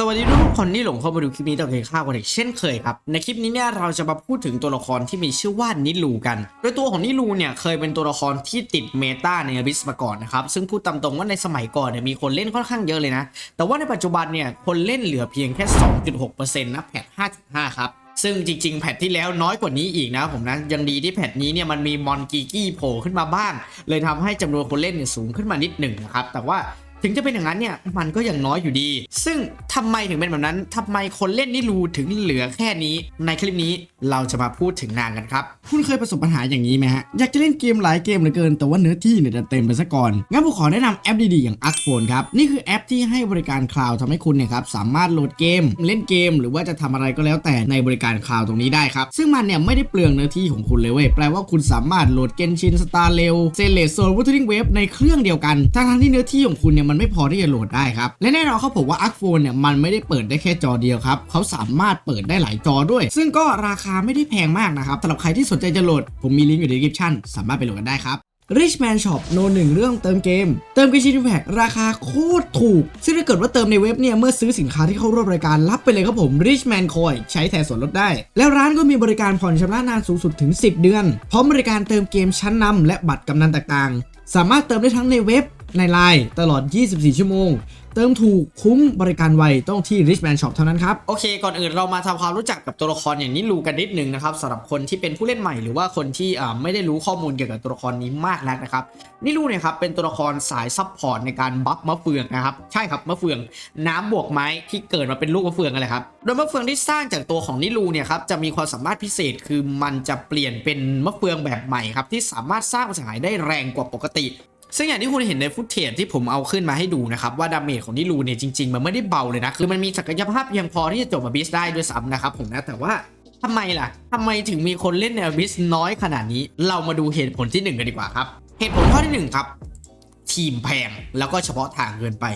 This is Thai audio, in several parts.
สวัสดีทุกคนที่หลงเข้ามาดูคลิปนี้ต่อเพียข้าวกันอีกเช่นเคยครับ ในคลิปนี้เนี่ยเราจะมาพูดถึงตัวละครที่มีชื่อว่านิลูกัน โดยตัวของนิลูเนี่ยเคยเป็นตัวละครที่ติดเมตาในอบิสมาก่อนนะครับ ซึ่งพูดตามตรงว่าในสมัยก่อนเนี่ยมีคนเล่นค่อนข้างเยอะเลยนะ แต่ว่าในปัจจุบันเนี่ยคนเล่นเหลือเพียงแค่ 2.6%นะแพท5.5 ครับซึ่งจริงๆ แพทที่แล้วน้อยกว่านี้อีกนะผมนะ ยังดีที่แพทนี้เนี่ยมันมีมอนกีกี้โผล่ขึ้นมาบ้าง เลยทำให้จำนวนคนเล่นเนี่ยสูงขึ้นมานิดหนึ่งนะครับ แต่ว่า ถึงจะเป็นอย่างนั้นเนี่ยมันก็ยังน้อยอยู่ดี ซึ่งทำไมถึงเป็นแบบนั้นทำไมคนเล่นนิรูถึงเหลือแค่นี้ ในคลิปนี้เราจะมาพูดถึงนางกันครับ คุณเคยประสบปัญหาอย่างนี้ไหมฮะ อยากจะเล่นเกมหลายเกมเหลือเกิน แต่ว่าเนื้อที่เนี่ยเต็มไปซะก่อน งั้นผมขอแนะนำแอปดีๆ อย่าง a r c p h o n e ครับ นี่คือแอปที่ให้บริการคลาวด์ทำให้คุณเนี่ยครับสามารถโหลดเกม เล่นเกม หรือว่าจะทำอะไรก็แล้วแต่ในบริการคลาวด์ตรงนี้ได้ครับ ซึ่งมันเนี่ยไม่ได้เปลืองเนื้อที่ของคุณเลยเว้ย แปลว่าคุณสามารถโหลดเกนชินสตาร์เรลเซเลสโซลวูทริงเวฟในเครื่องเดียวกันทั้งที่เนื้อที่ของคุณเนี่ยมันไม่พอที่จะโหลดได้ครับ และแน่นอนเขาบอกว่า a r c p h o n e เนี่ยมันไม่ได้เปิดได้แค่จอเดียวครับเขาสามารถเปิดได้หลายจอด้วย ซึ่งก็ราคาไม่ได้แพงมากนะครับสำหรับใครที่สนใจจะโหลดผมมีลิงก์อยู่ใน description สามารถไปโหลดกันได้ครับ Richman Shop โนหนึ่งเรื่องเติมเกม เติมเกมชินแพกราคาโคตรถูก ซึ่งถ้าเกิดว่าเติมในเว็บเนี่ย เมื่อซื้อสินค้าที่เข้าร่วมรายการรับไปเลยครับผม Richman Coin ใช้แทนส่วนลดได้ แล้วร้านก็มีบริการผ่อนชำระนานสูงสุดถึง 10 เดือน พร้อมบริการเติมเกมชั้นนำและบัตรกำนันต่างๆ สามารถเติมได้ทั้งในเว็บ ในไลน์ตลอด 24 ชั่วโมง เติมถูกคุ้มบริการไวต้องที่ Richman Shop เท่านั้นครับ โอเค ก่อนอื่นเรามาทำความรู้จักกับตัวละครอย่างนิลูกันนิดนึงนะครับสำหรับคนที่เป็นผู้เล่นใหม่หรือว่าคนที่ไม่ได้รู้ข้อมูลเกี่ยวกับตัวละครนี้มากนักนะครับนิลูเนี่ยครับเป็นตัวละครสายซับพอร์ตในการบัฟมะเฟืองนะครับใช่ครับมะเฟืองน้ำบวกไม้ที่เกิดมาเป็นลูกมะเฟืองกันเลยครับโดยมะเฟืองที่สร้างจากตัวของนิลูเนี่ยครับจะมีความสามารถพิเศษคือมันจะเปลี่ยนเป็นมะเฟืองแบบใหม่ครับที่สามารถสร้างสหายได้แรงกว่าปกติ ซึ่งอย่างที่คุณเห็นในฟุตเทจที่ผมเอาขึ้นมาให้ดูนะครับ ว่าดาเมจของนิลูเนี่ยจริงๆ มันไม่ได้เบาเลยนะ คือมันมีศักยภาพเพียงพอที่จะจบอบิสได้ด้วยซ้ำนะครับผมนะแต่ว่าทำไมล่ะทำไมถึงมีคนเล่นในอบิสน้อยขนาดนี้ เรามาดูเหตุผลที่ 1 กันดีกว่าครับ เหตุผลข้อที่ 1 ครับ ทีมแพงแล้วก็เฉพาะทางเกินไป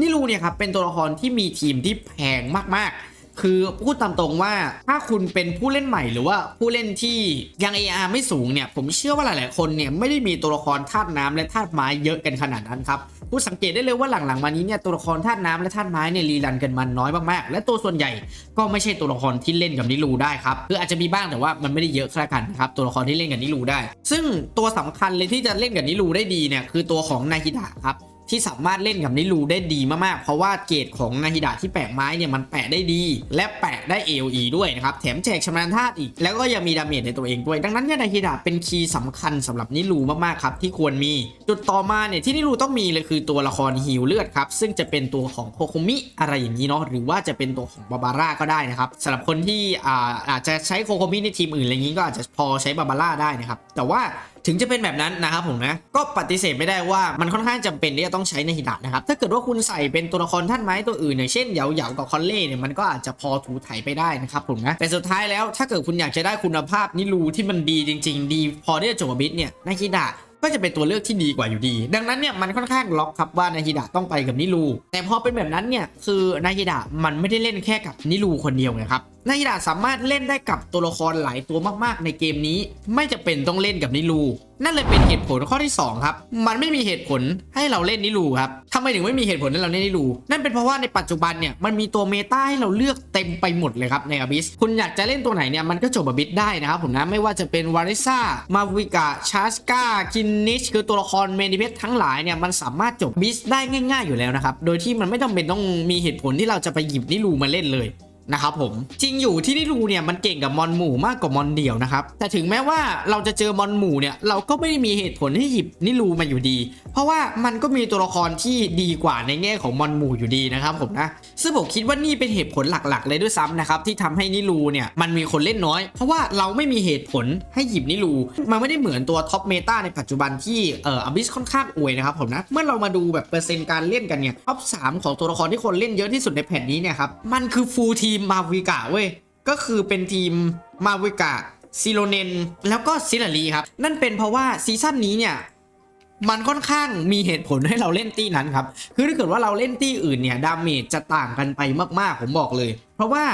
นิลูเนี่ยครับเป็นตัวละครที่มีทีมที่แพงมากๆ คือพูดตามตรงว่าถ้าคุณเป็นผู้เล่นใหม่หรือว่าผู้เล่นที่ยัง AR ไม่สูงเนี่ย ผมเชื่อว่าหลาย ๆ คนเนี่ยไม่ได้มีตัวละครธาตุน้ำและธาตุไม้เยอะกันขนาดนั้นครับผู้สังเกตได้เลยว่าหลัง ๆ มานี้เนี่ยตัวละครธาตุน้ำและธาตุไม้เนี่ยรีรันกันมันน้อยมาก ๆ และตัวส่วนใหญ่ก็ไม่ใช่ตัวละครที่เล่นกับนิลูได้ครับคืออาจจะมีบ้างแต่ว่ามันไม่ได้เยอะขนาดกันครับตัวละครที่เล่นกับนิลูได้ ซึ่งตัวสำคัญเลยที่จะเล่นกับนิลูได้ดีเนี่ยคือตัวของนาฮิดะครับ ที่สามารถเล่นกับนิลูได้ดีมากๆ เพราะว่าเกรดของนาฮิดะที่แปะไม้เนี่ยมันแปะได้ดี และแปะได้ AOE ด้วยนะครับ แถมแจกชำนาญธาตุอีก แล้วก็ยังมีดาเมจในตัวเองด้วย ดังนั้นเนี่ยนาฮิดะเป็นคีย์สำคัญสำหรับนิลูมากๆครับที่ควรมี จุดต่อมาเนี่ยที่นิลูต้องมีเลยคือตัวละครฮิวเลือดครับซึ่งจะเป็นตัวของโคคุมิอะไรอย่างนี้เนาะหรือว่าจะเป็นตัวของบาบาร่าก็ได้นะครับสำหรับคนที่อ่าอาจจะใช้โคคุมิในทีมอื่นอะไรอย่างนี้ก็อาจจะพอใช้บาบาร่าได้นะครับแต่ว่า ถึงจะเป็นแบบนั้นนะครับผมนะก็ปฏิเสธไม่ได้ว่ามันค่อนข้างจำเป็นที่จะต้องใช้ในฮิดะนะครับถ้าเกิดว่าคุณใส่เป็นตัวละครท่านไม้ตัวอื่นอย่างเช่นเหยาเหยากับคอนเล่เนี่ยมันก็อาจจะพอถูไถไปได้นะครับผมนะแต่สุดท้ายแล้วถ้าเกิดคุณอยากจะได้คุณภาพนิลูที่มันดีจริง ๆ ดี พอที่จะจบกับบิสเนี่ยในฮิดะก็จะเป็นตัวเลือกที่ดีกว่าอยู่ดี ดังนั้นเนี่ยมันค่อนข้างล็อกครับว่านาฮิดะต้องไปกับนิลูแต่พอเป็นแบบนั้นเนี่ยคือนาฮิดะมันไม่ได้เล่นแค่กับนิลูคนเดียวไงครับ นาฮิดะสามารถเล่นได้กับตัวละครหลายตัวมากๆ ในเกมนี้ ไม่จะเป็นต้องเล่นกับนิลู นั่นเลยเป็นเหตุผลข้อที่สองครับ มันไม่มีเหตุผลให้เราเล่นนิลูครับทำไมถึงไม่มีเหตุผลให้เราเล่นนิลูนั่นเป็นเพราะว่าในปัจจุบันเนี่ยมันมีตัวเมตาให้เราเลือกเต็มไปหมดเลยครับในอบิสคุณอยากจะเล่นตัวไหนเนี่ยมันก็จบอบิสได้นะครับผมนะไม่ว่าจะเป็นวาริซ่ามาวิกาชาสกาคินนิชคือตัวละครเมนิเพชทั้งหลายเนี่ยมันสามารถจบบิสได้ง่าย ๆอยู่แล้วนะครับโดยที่มันไม่จำเป็นต้องมีเหตุผลที่เราจะไปหยิบนิลูมาเล่นเลย นะครับผมจริงอยู่ที่นิรูเนี่ยมันเก่งกับมอนหมู่มากกว่ามอนเดี่ยวนะครับแต่ถึงแม้ว่าเราจะเจอมอนหมู่เนี่ยเราก็ไม่ได้มีเหตุผลให้หยิบนิรูมาอยู่ดี เพราะว่ามันก็มีตัวละครที่ดีกว่าในแง่ของมอนหมู่อยู่ดีนะครับผมนะซึ่งผมคิดว่านี่เป็นเหตุผลหลักๆ เลยด้วยซ้ำนะครับที่ทำให้นิรูเนี่ยมันมีคนเล่นน้อย เพราะว่าเราไม่มีเหตุผลให้หยิบนิรูมันไม่ได้เหมือนตัวท็อปเมตาในปัจจุบันที่เอ่ออบิสค่อนข้างอวยนะครับผมนะเมื่อเรามาดูแบบเปอร์เซ็นต์การเล่นกันเนี่ยท็อปสามของตัวละครที่คนเล่นเยอะที่สุดในแผ่นนี้เนี่ยครับมันคือฟูลทีมมาวิกาเว้ย ก็คือเป็นทีมมาวิกาซิโลเนนแล้วก็ซิลารีครับ นั่นเป็นเพราะว่าซีซั่นนี้เนี่ยมันค่อนข้างมีเหตุผลให้เราเล่นตี้นั้นครับ คือถ้าเกิดว่าเราเล่นตี้อื่นเนี่ยดาเมจจะต่างกันไปมากๆ ผมบอกเลย เพราะว่า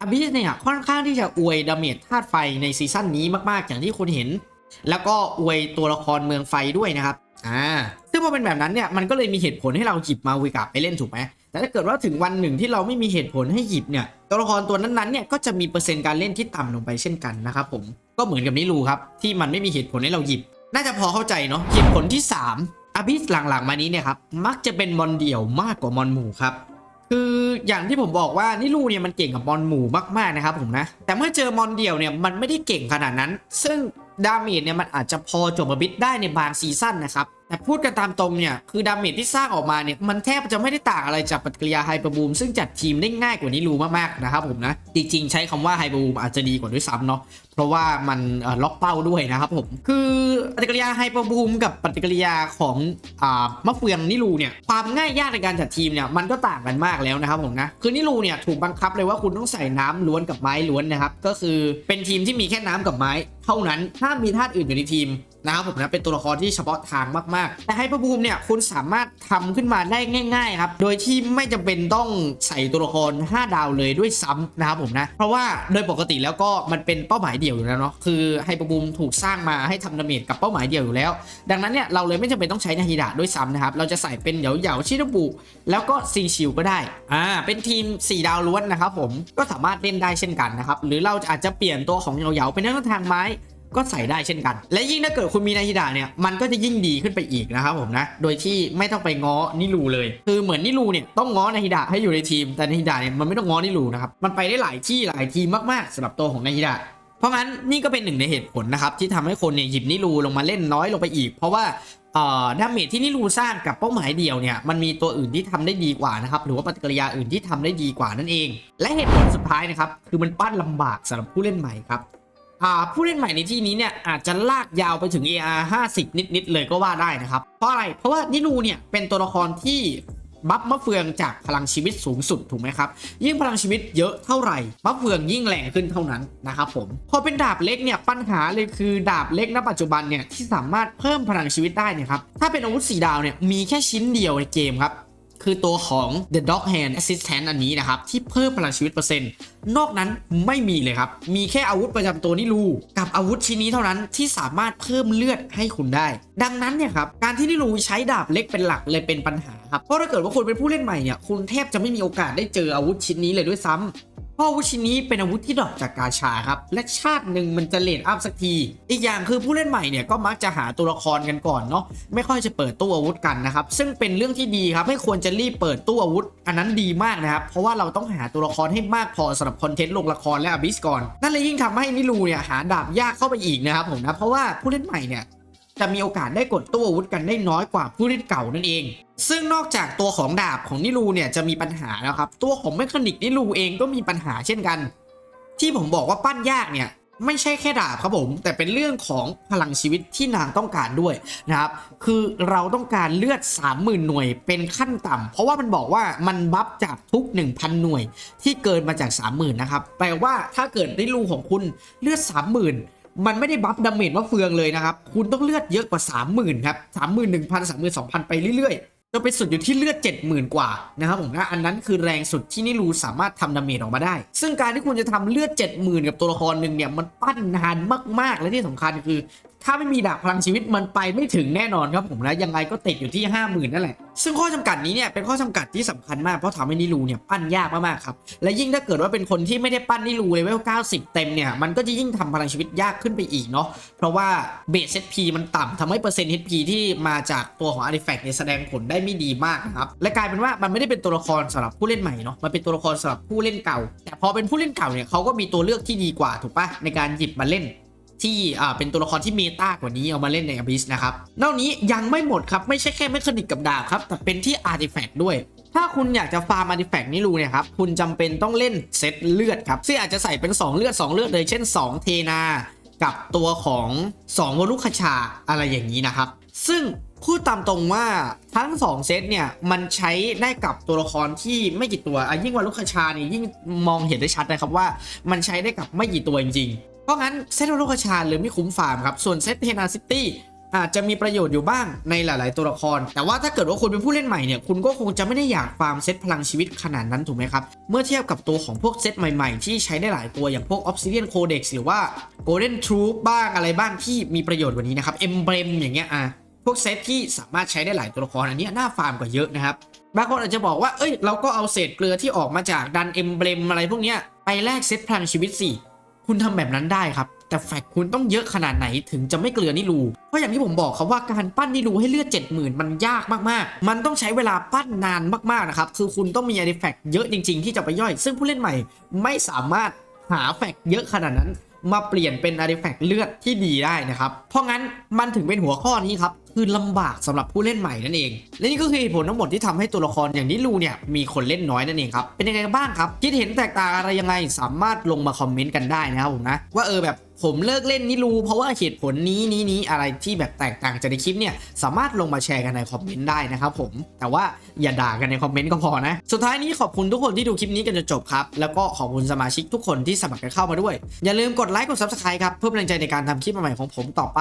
อบิสเนี่ยค่อนข้างที่จะอวยดาเมจธาตุไฟในซีซั่นนี้มากๆ อย่างที่คุณเห็น แล้วก็อวยตัวละครเมืองไฟด้วยนะครับ อ่า ซึ่งพอเป็นแบบนั้นเนี่ยมันก็เลยมีเหตุผลให้เราหยิบมาวิกาไปเล่นถูกไหม แต่ถ้าเกิดว่าถึงวันหนึ่งที่เราไม่มีเหตุผลให้หยิบเนี่ยตัวละครตัวนั้นๆเนี่ยก็จะมีเปอร์เซ็นต์การเล่นที่ต่ำลงไปเช่นกันนะครับผมก็เหมือนกับนิรูครับที่มันไม่มีเหตุผลให้เราหยิบ น่าจะพอเข้าใจเนาะเหตุผลที่ 3อบิสหลังๆมานี้เนี่ยครับมักจะเป็นมอนเดี่ยวมากกว่ามอนหมู่ครับคืออย่างที่ผมบอกว่านิลูเนี่ยมันเก่งกับมอนหมู่มากๆนะครับผมนะแต่เมื่อเจอมอนเดี่ยวเนี่ยมันไม่ได้เก่งขนาดนั้น ซึ่งดาเมจเนี่ยมันอาจจะพอจบอบิสได้ในบางซีซั่นนะครับแต่พูดกันตามตรงเนี่ย คือดาเมจที่สร้างออกมาเนี่ย มันแทบจะไม่ได้ต่างอะไรจากปฏิกิริยาไฮเปอร์บูมซึ่งจัดทีมได้ง่ายกว่านิลูมากๆนะครับผมนะ จริงๆ ใช้คำว่าไฮเปอร์บูมอาจจะดีกว่าด้วยซ้ำเนาะเพราะว่ามันล็อกเป้าด้วยนะครับผม คือปฏิกิริยาไฮเปอร์บูมกับปฏิกิริยาของอ่ามะเฟืองนิลูเนี่ยความง่ายยากในการจัดทีมเนี่ยมันก็ต่างกันมากแล้วนะครับผมนะคือนิลูเนี่ยถูกบังคับเลยว่าคุณต้องใส่น้ำล้วนกับไม้ล้วนนะครับก็คือเป็นทีมที่มีแค่น้ำกับไม้ เท่านั้นถ้ามมีธาตุอื่นอยู่ในทีม นะครับผมนะเป็นตัวละครที่เฉพาะทางมากๆ แต่ไฮเปร์บูมิเนี่ยคุณสามารถทำขึ้นมาได้ง่าย ๆ ครับ โดยที่ไม่จำเป็นต้องใส่ตัวละคร 5 ดาวเลยด้วยซ้ำนะครับผมนะ เพราะว่าโดยปกติแล้วก็มันเป็นเป้าหมายเดี่ยวอยู่แล้วเนาะคือไฮเปอร์บูมถูกสร้างมาให้ทำดาเมจกับเป้าหมายเดี่ยวอยู่แล้ว ดังนั้นเนี่ยเราเลยไม่จำเป็นต้องใช้นาฮิดะด้วยซ้ำนะครับเราจะใส่เป็นเหยาเหยาชิโนบุแล้วก็ซีชิวก็ได้อ่าเป็นทีม 4 ดาวล้วนนะครับผมก็สามารถเล่นได้เช่นกันนะครับหรือเราอาจจะเปลี่ยนตัวของเหยาเหยาเป็นนักทางไม้ ก็ใส่ได้เช่นกัน และยิ่งถ้าเกิดคุณมีนาฮิดะเนี่ยมันก็จะยิ่งดีขึ้นไปอีกนะครับผมนะโดยที่ไม่ต้องไปง้อนิรูเลย คือเหมือนนิรูเนี่ยต้องง้อนาฮิดะให้อยู่ในทีมแต่นาฮิดะเนี่ยมันไม่ต้องง้อนิรูนะครับมันไปได้หลายที่หลายทีมมากๆสำหรับตัวของนาฮิดะเพราะงั้นนี่ก็เป็นหนึ่งในเหตุผลนะครับที่ทำให้คนเนี่ยหยิบนิรูลงมาเล่นน้อยลงไปอีก เพราะว่าดาเมจที่นิรูสร้างกับเป้าหมายเดียวเนี่ยมันมีตัวอื่นที่ทำได้ดีกว่านะครับหรือว่าปฏิกิริยาอื่นที่ทำได้ดีกว่านั่นเอง และเหตุผลสุดท้ายนะครับคือมันปั้นลำบากสำหรับผู้เล่นใหม่ครับ ผู้เล่นใหม่ในที่นี้เนี่ยอาจจะลากยาวไปถึง AR 50 นิด ๆ เลยก็ว่าได้นะครับ เพราะอะไร เพราะว่านินูเนี่ยเป็นตัวละครที่บัฟมะเฟืองจากพลังชีวิตสูงสุดถูกไหมครับ ยิ่งพลังชีวิตเยอะเท่าไหร่มะเฟืองยิ่งแรงขึ้นเท่านั้นนะครับผมพอเป็นดาบเล็กเนี่ยปัญหาเลยคือดาบเล็กณปัจจุบันเนี่ยที่สามารถเพิ่มพลังชีวิตได้เนี่ยครับถ้าเป็นอาวุธสีดาวเนี่ยมีแค่ชิ้นเดียวในเกมครับ คือตัวของ The Dog Hand Assistant อันนี้นะครับ ที่เพิ่มพลังชีวิตเปอร์เซ็นต์ นอกนั้นไม่มีเลยครับ มีแค่อาวุธประจำตัวนิรูกับอาวุธชิ้นนี้เท่านั้นที่สามารถเพิ่มเลือดให้คุณได้ ดังนั้นเนี่ยครับ การที่นิรูใช้ดาบเล็กเป็นหลักเลยเป็นปัญหาครับเพราะถ้าเกิดว่าคุณเป็นผู้เล่นใหม่เนี่ยคุณแทบจะไม่มีโอกาสได้เจออาวุธชิ้นนี้เลยด้วยซ้ำ เพราะอาวุธชิ้นนี้เป็นอาวุธที่ดรอปจากกาชาครับ และชาติหนึ่งมันจะเลดอัพสักที อีกอย่างคือผู้เล่นใหม่เนี่ยก็มักจะหาตัวละครกันก่อนเนาะไม่ค่อยจะเปิดตู้อาวุธกันนะครับ ซึ่งเป็นเรื่องที่ดีครับไม่ควรจะรีบเปิดตู้อาวุธ อันนั้นดีมากนะครับ เพราะว่าเราต้องหาตัวละครให้มากพอสำหรับคอนเทนต์ลงละครและอบิสก่อนนั่นเลยยิ่งทำให้นิรูเนี่ยหาดาบยากเข้าไปอีกนะครับผมนะเพราะว่าผู้เล่นใหม่เนี่ย จะมีโอกาสได้กดตู้อาวุธกันได้น้อยกว่าผู้เล่นเก่านั่นเอง ซึ่งนอกจากตัวของดาบของนิรูเนี่ยจะมีปัญหาแล้วครับ ตัวของเมคานิกนิรูเองก็มีปัญหาเช่นกัน ที่ผมบอกว่าปั้นยากเนี่ยไม่ใช่แค่ดาบครับผม แต่เป็นเรื่องของพลังชีวิตที่นางต้องการด้วยนะครับ คือเราต้องการเลือด 30,000 หน่วยเป็นขั้นต่ำเพราะว่ามันบอกว่ามันบัฟจากทุก 1,000 หน่วยที่เกินมาจาก 30,000 นะครับ แปลว่าถ้าเกิดได้รูของคุณเลือด 30,000 มันไม่ได้บัฟดาเมจมะเฟืองเลยนะครับ คุณต้องเลือดเยอะกว่า 30,000ครับ31,000 32,000 ไปเรื่อยๆจนไปสุดอยู่ที่เลือด 70,000 กว่านะครับผมนะอันนั้นคือแรงสุดที่นิรูสามารถทำดาเมจออกมาได้ ซึ่งการที่คุณจะทำเลือด 70,000 กับตัวละครหนึ่งเนี่ยมันปั้นนานมากๆ และที่สำคัญคือ ถ้าไม่มีดาบพลังชีวิตมันไปไม่ถึงแน่นอนครับผมนะยังไงก็ติดอยู่ที่ 50,000นั่นแหละ ซึ่งข้อจำกัดนี้เนี่ยเป็นข้อจำกัดที่สำคัญมากเพราะทำให้นิรูเนี่ยปั้นยากมากๆครับและยิ่งถ้าเกิดว่าเป็นคนที่ไม่ได้ปั้นนิรูเลเวล90 เต็มเนี่ยมันก็จะยิ่งทำพลังชีวิตยากขึ้นไปอีกเนาะเพราะว่าเบสเซตพีมันต่ำทำให้เปอร์เซ็นต์ HP ที่มาจากตัวของอาร์ติแฟกต์เนี่ยแสดงผลได้ไม่ดีมากนะครับและกลายเป็นว่ามันไม่ได้เป็นตัวละครสำหรับผู้เล่นใหม่เนาะมันเป็นตัวละครสำหรับผู้เล่นเก่า แต่พอเป็นผู้เล่นเก่าเนี่ยเขาก็มีตัวเลือกที่ดีกว่าถูกปะในการหยิบมาเล่น ที่อ่าเป็นตัวละครที่เมตากว่านี้เอามาเล่นในอ b ิสนะครับนอกนี้ยังไม่หมดครับไม่ใช่แค่เมคานิกกับดาบครับแต่เป็นที่อาร์ติแฟกต์ด้วยถ้าคุณอยากจะฟาร์มอาร์ติแฟกต์นี่รูเนี่ยครับคุณจำเป็นต้องเล่นเซตเลือดครับซึ่งอาจจะใส่เป็น 2 เลือด 2 เลือดเลยเช่น 2 เทนา กับตัวของ2วรุคชาอะไรอย่างนี้นะครับ ซึ่งพูดตามตรงว่าทั้ง 2 เซตเนี่ย มันใช้ได้กับตัวละครที่ไม่กี่ตัวอยิ่งวรุคชาเนี่ยยิ่งมองเห็นได้ชัดนะครับว่ามันใช้ได้กับไม่กี่ตัวจริง เพราะงั้นเซตวรุคชาเลยไม่คุ้มฟาร์มครับส่วนเซตเทนาซิตี้อาจจะมีประโยชน์อยู่บ้างในหลาย ๆ ตัวละคร แต่ว่าถ้าเกิดว่าคุณเป็นผู้เล่นใหม่เนี่ย คุณก็คงจะไม่ได้อยากฟาร์มเซตพลังชีวิตขนาดนั้นถูกไหมครับ เมื่อเทียบกับตัวของพวกเซตใหม่ ๆ ที่ใช้ได้หลายตัวอย่างพวก Obsidian Codex หรือว่า Golden Troop บ้างอะไรบ้างที่มีประโยชน์กว่านี้นะครับ Emblem อย่างเงี้ยอะพวกเซตที่สามารถใช้ได้หลายตัวละครอันนี้น่าฟาร์มกว่าเยอะนะครับบางคนอาจจะบอกว่าเอ้ยเราก็เอาเศษเกลือที่ออกมาจากดันเอ็มเบลมอะไรพวกเนี้ยไปแลกเซตพลังชีวิตสิ คุณทำแบบนั้นได้ครับ แต่แฟกคุณต้องเยอะขนาดไหนถึงจะไม่เกลือนิลู เพราะอย่างที่ผมบอกครับว่าการปั้นนิลูให้เลือด 70,000 มันยากมากๆ มันต้องใช้เวลาปั้นนานมากๆนะครับ คือคุณต้องมีอาร์ติแฟกต์เยอะจริงๆ ที่จะไปย่อย ซึ่งผู้เล่นใหม่ไม่สามารถหาแฟกเยอะขนาดนั้น มาเปลี่ยนเป็นอาร์ติแฟกต์เลือดที่ดีได้นะครับ เพราะงั้นมันถึงเป็นหัวข้อนี้ครับ คือลำบากสำหรับผู้เล่นใหม่นั่นเอง และนี่ก็คือเหตุผลทั้งหมดที่ทำให้ตัวละครอย่างนิลูเนี่ยมีคนเล่นน้อยนั่นเองครับ เป็นยังไงกันบ้างครับ คิดเห็นแตกต่างอะไรยังไงสามารถลงมาคอมเมนต์กันได้นะครับผมนะ ว่าเออแบบ ผมเลิกเล่นนิลูเพราะว่าเหตุผลนี้นี้นี้อะไรที่แบบแตกต่างจากในคลิปเนี่ยสามารถลงมาแชร์กันในคอมเมนต์ได้นะครับผมแต่ว่าอย่าด่ากันในคอมเมนต์ก็พอนะสุดท้ายนี้ขอบคุณทุกคนที่ดูคลิปนี้กันจนจบครับแล้วก็ขอบคุณสมาชิกทุกคนที่สมัครกันเข้ามาด้วย อย่าลืมกดไลค์กด subscribe ครับเพื่อเป็นแรงใจในการทำคลิปใหม่ของผมต่อไป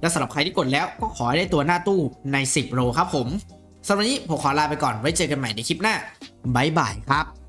และสำหรับใครที่กดแล้วก็ขอให้ได้ตัวหน้าตู้ใน 10 โลครับผมสำหรับนนี้ผมขอลาไปก่อนไว้เจอกันใหม่ในคลิปหน้าบ๊ายบายครับ